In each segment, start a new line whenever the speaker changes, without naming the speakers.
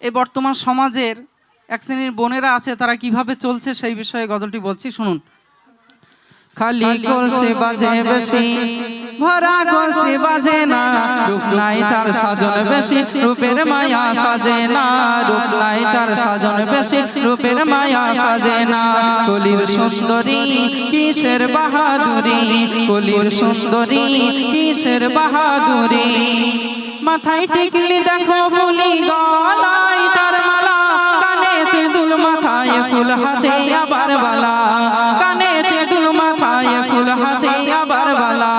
এই বর্তমান সমাজের এক শ্রেণির বোনেরা আছে তারা কীভাবে চলছে সেই বিষয়ে গজলটি বলছি শুনুন। খালি কলসে বাজে বেশি ভরা কলসে বাজে না রূপ নাই তার সাজন বেশি রূপের মায়া সাজে না রূপ নাই তার সাজন বেশি রূপের মায়া সাজে না কলির সুন্দরী কিসের বাহাদুরি কলির সুন্দরী কিসের বাহাদুরি? মাথায় টিকলি দেখো ফুলি গলায় ফুল হাতে আবার বালা। কানে তেঁতুল মাথায় ফুল হাতে আবার বালা।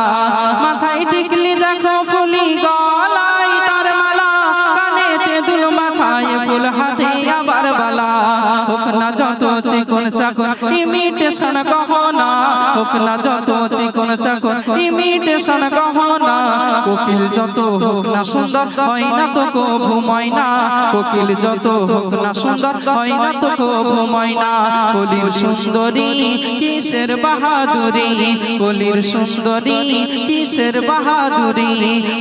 মাথায় টিকলি দেখো ফুলি গলায় তার মালা। কানে তেঁতুল মাথায় ফুল হাতে আবার বালা। হোক যত চিকন চাকন ইমিটেশন গহনা। হোক যত চিকন চাকন ইমিটেশন গহনা। কোকিল যত হোক না সুন্দর, হয় না তো কভু ময়না কোকিল যত হোক না সুন্দর, হয় না তো কভু ময়না কলির সুন্দরী, কিসের বাহাদুরি? কলির সুন্দরী, কিসের বাহাদুরি?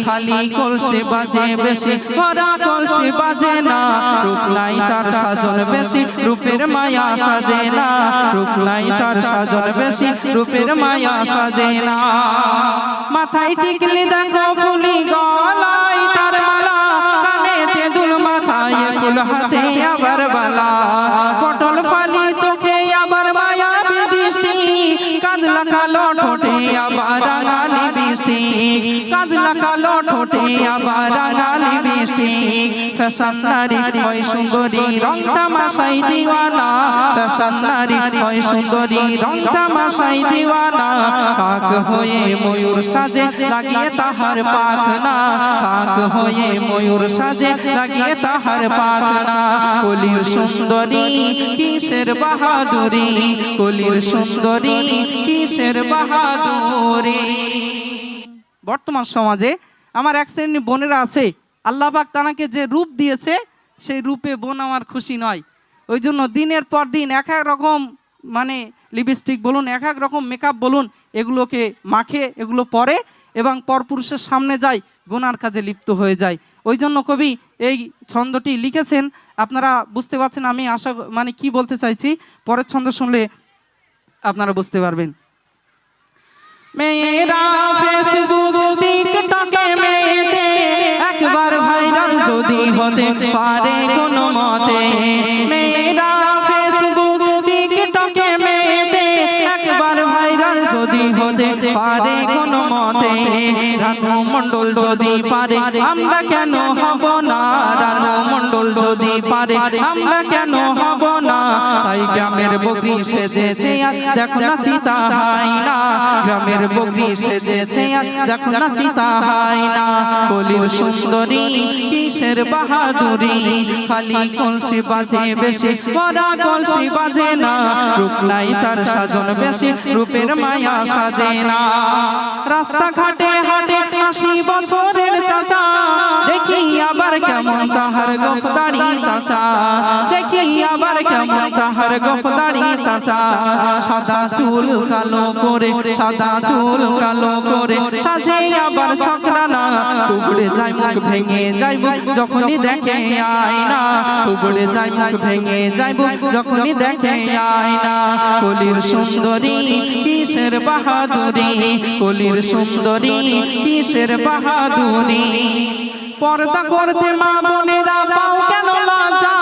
খালি কলসে বাজে বেশি, ভরা কলসে বাজে না। রূপ নাই তার সাজন বেশি, রূপের মায়া সাজে না। রূপ নাই তার সাজন বেশি, রূপের মায়া সাজে না। মাথায় টিকলি দেখো আবার রাঙালি বৃষ্টি কাজলা কালো ঠোঁটে আবার রাঙালি বৃষ্টি ফ্যাশন নারী ওই সুন্দরী, রং তামাশাই দিওয়ানা। সুন্দরী, রং তামাশাই দিওয়ানা। কাক হয়ে ময়ূর সাজে লাগিয়ে তাহার পাখনা। কাক হয়ে ময়ূর সাজে লাগিয়ে তাহার পাখনা। কলির সুন্দরী কিসের বাহাদুরি? কলির সুন্দরী কিসের বাহাদুরি? বর্তমান সমাজে আমার এক শ্রেণির বোনেরা আছে। আল্লাহ পাক তানাকে যে রূপ দিয়েছে, সেই রূপে বোন আমার খুশি নয়। ওই জন্য দিনের পর দিন এক এক রকম মানে লিপস্টিক বলুন, এক এক রকম মেকআপ বলুন, এগুলোকে মাখে, এগুলো পরে এবং পরপুরুষের সামনে যায়, গোনার কাজে লিপ্ত হয়ে যায়। ওই জন্য কবি এই ছন্দটি লিখেছেন। আপনারা বুঝতে পারছেন আমি আশা মানে কি বলতে চাইছি? পরের ছন্দ শুনলে আপনারা বুঝতে পারবেন। মেয়েরা ফেসবুক, টিকটকে হতে পারে কোনো মতে যদি হতে পারে কোনো মতে, রানু মণ্ডল যদি পারে, আমরা কেন হব না? রানু মণ্ডল যদি পারে, আমরা কেন হব না? তাই গ্রামের বকরি সেজেছে দেখো না চিতা হাই না। গ্রামের বকরি সেজেছে দেখো না চিতা হাই না। বলির সুন্দরী, কিসের বাহাদুরি? খালি কলসি বাজে বেশি পরা কলসি বাজে না। রূপ নাই তার সাজন বেশি, রূপের মায়া সাজে না রাস্তাঘাটে হাটে আশি বছরের চাচা। দেখি আবার কেমন তাহার গফদারি চাচা। দেখি আবার কেমন তাহার গফদারি চাচা সাদা চুল কালো করে, সাদা চুল কালো করে সাজে আবার ছকরানা। টুকরে যাই মুখ ভেঙে যাইব যখনই দেখে আয়না। টুকরে যাই মুখ ভেঙে যাইব যখনই দেখে আয়না। কলির সুন্দরী, কিসের বাহাদুরি? কলির সুন্দরী, কিসের বাহাদুরি? পর্দা করতে মা বোনেরা পাও কেন লজ্জা?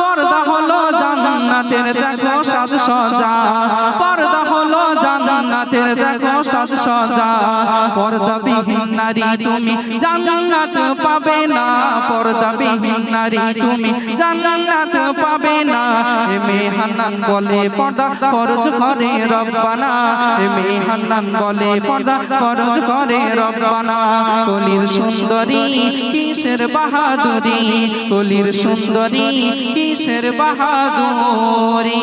পর্দা হলো জান্নাতের দেখো সাজ। পর্দা হলো জান্নাতের দেখো সাজ সজা। পর্দা বিহীন নারী তুমি জান্নাত পাবে না পর্দা বিহীন নারী তুমি জান্নাত পাবে না। এ মে হান্নান বলে, পর্দা খরচ করে রব্বানা। এ মে হান্নান বলে, পর্দা খরচ করে রব্বানা। কলির সুন্দরী, কিসের বাহাদুরি? কলির সুন্দরী, কিসের বাহাদুরি?